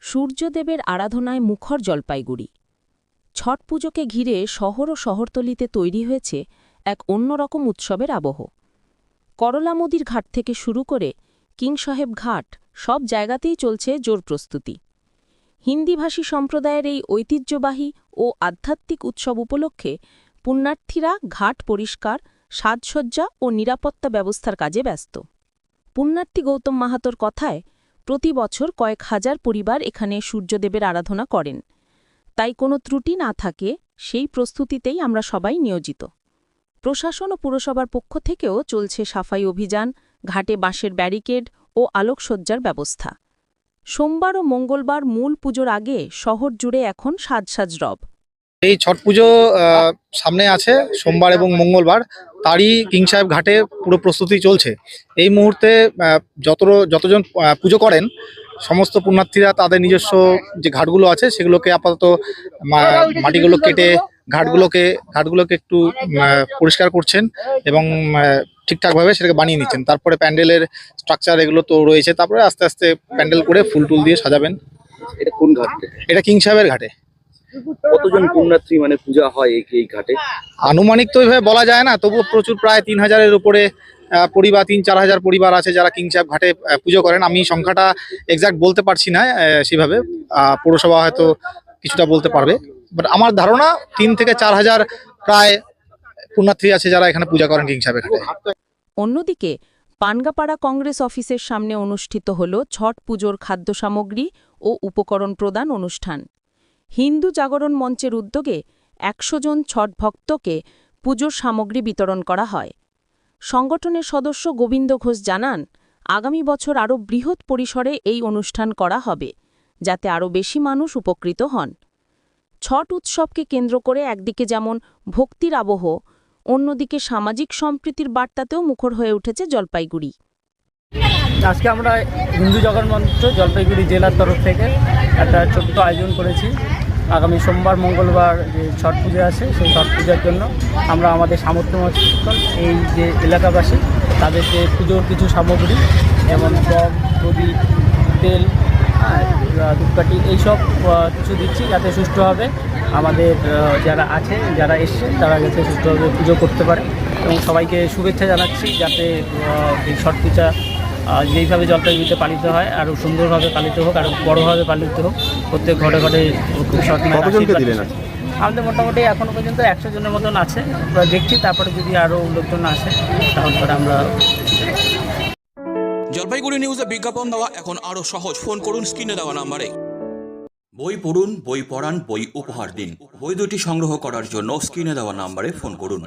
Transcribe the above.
সূর্যদেবের আরাধনায় মুখর জলপাইগুড়ি। ছট পুজোকে ঘিরে শহর ও শহরতলিতে তৈরি হয়েছে এক অন্যরকম উৎসবের আবহ। করলামদির ঘাট থেকে শুরু করে কিং সাহেব ঘাট সব জায়গাতেই চলছে জোর প্রস্তুতি। হিন্দিভাষী সম্প্রদায়ের এই ঐতিহ্যবাহী ও আধ্যাত্মিক উৎসব উপলক্ষে পুণ্যার্থীরা ঘাট পরিষ্কার, সাজসজ্জা ও নিরাপত্তা ব্যবস্থার কাজে ব্যস্ত। পুণ্যার্থী গৌতম মাহাতোর কথায় প্রতি বছর কয়েক হাজার পরিবার এখানে সূর্যদেবের আরাধনা করেন। তাই কোনো ত্রুটি না থাকে, সেই প্রস্তুতিতেই আমরা সবাই নিয়োজিত। প্রশাসন ও পুরসভার পক্ষ থেকেও চলছে সাফাই অভিযান, ঘাটে বাঁশের ব্যারিকেড ও আলোকসজ্জার ব্যবস্থা। সোমবার ও মঙ্গলবার মূল পুজোর আগে শহর জুড়ে এখন সাজসাজ রব। এই ছট পুজো আহ, সামনে আছে সোমবার এবং মঙ্গলবার। তারই কিং সাহেব ঘাটে পুরো প্রস্তুতি চলছে। এই মুহূর্তে যত যতজন পুজো করেন সমস্ত পুণ্যার্থীরা তাদের নিজস্ব যে ঘাটগুলো আছে সেগুলোকে আপাতত মাটিগুলো কেটে ঘাটগুলোকে ঘাটগুলোকে একটু পরিষ্কার করছেন এবং ঠিকঠাকভাবে সেটাকে বানিয়ে নিচ্ছেন। তারপরে প্যান্ডেলের স্ট্রাকচার এগুলো তো রয়েছে। তারপরে আস্তে আস্তে প্যান্ডেল করে ফুল টুল দিয়ে সাজাবেন। এটা কোন ঘাট? এটা কিং সাহেবের ঘাটে। কতজন পুণ্যার্থী মানে পূজা হয় এই এই ঘাটে? আনুমানিক তো ওইভাবে বলা যায় না তবুও প্রচুর প্রায় তিন হাজারের উপরে পরিবার তিন চার হাজার পরিবার আছে যারা কিংসাব ঘাটে পুজো করেন। আমি সংখ্যাটা এক্সাক্ট বলতে পারছি না সেভাবে। পৌরসভা হয়তো কিছুটা বলতে পারবে। বাট আমার ধারণা তিন থেকে চার হাজার প্রায় পুণ্যার্থী আছে যারা এখানে পূজা করেন কিংসাবের ঘাটে। অন্যদিকে পানগাপাড়া কংগ্রেস অফিসের সামনে অনুষ্ঠিত হল ছট পুজোর খাদ্য সামগ্রী ও উপকরণ প্রদান অনুষ্ঠান। হিন্দু জাগরণ মঞ্চের উদ্যোগে একশো জন ছট ভক্তকে পুজোর সামগ্রী বিতরণ করা হয়। সংগঠনের সদস্য গোবিন্দ ঘোষ জানান, আগামী বছর আরও বৃহৎ পরিসরে এই অনুষ্ঠান করা হবে, যাতে আরও বেশি মানুষ উপকৃত হন। ছট উৎসবকে কেন্দ্র করে একদিকে যেমন ভক্তির আবহ, অন্যদিকে সামাজিক সম্প্রীতির বার্তাতেও মুখর হয়ে উঠেছে জলপাইগুড়ি। আজকে আমরা হিন্দু জগন মঞ্চ জলপাইগুড়ি জেলার তরফ থেকে একটা ছোট্ট আয়োজন করেছি। আগামী সোমবার, মঙ্গলবার যে ছট পুজো আছে, সেই ছট পূজার জন্য আমরা আমাদের সামর্থ্য মতন এই যে এলাকাবাসী তাদেরকে পুজোর কিছু সামগ্রী, যেমন গম প্রদীপ তেল ধূপকাঠি এইসব কিছু দিচ্ছি যাতে সুষ্ঠুভাবে আমাদের যারা আছে, যারা এসছে, তারা যাতে সুষ্ঠুভাবে পুজো করতে পারে। এবং সবাইকে শুভেচ্ছা জানাচ্ছি যাতে এই ছট পূজা যেইভাবে জলপাইগুড়িতে পালিত হয় আরও সুন্দরভাবে পালিত হোক আরও বড়োভাবে পালিত হোক প্রত্যেক ঘরে ঘরে। আমাদের মোটামুটি এখনও পর্যন্ত একশো জনের মতন আছে। আমরা দেখছি তারপরে যদি আরও লোকজন আসে তখন পরে আমরা জলপাইগুড়ি নিউজে বিজ্ঞাপন দেওয়া এখন আরও সহজ। ফোন করুন স্ক্রিনে দেওয়া নাম্বারে। বই পড়ুন বই পড়ান বই উপহার দিন। বই দুটি সংগ্রহ করার জন্য স্ক্রিনে দেওয়া নাম্বারে ফোন করুন।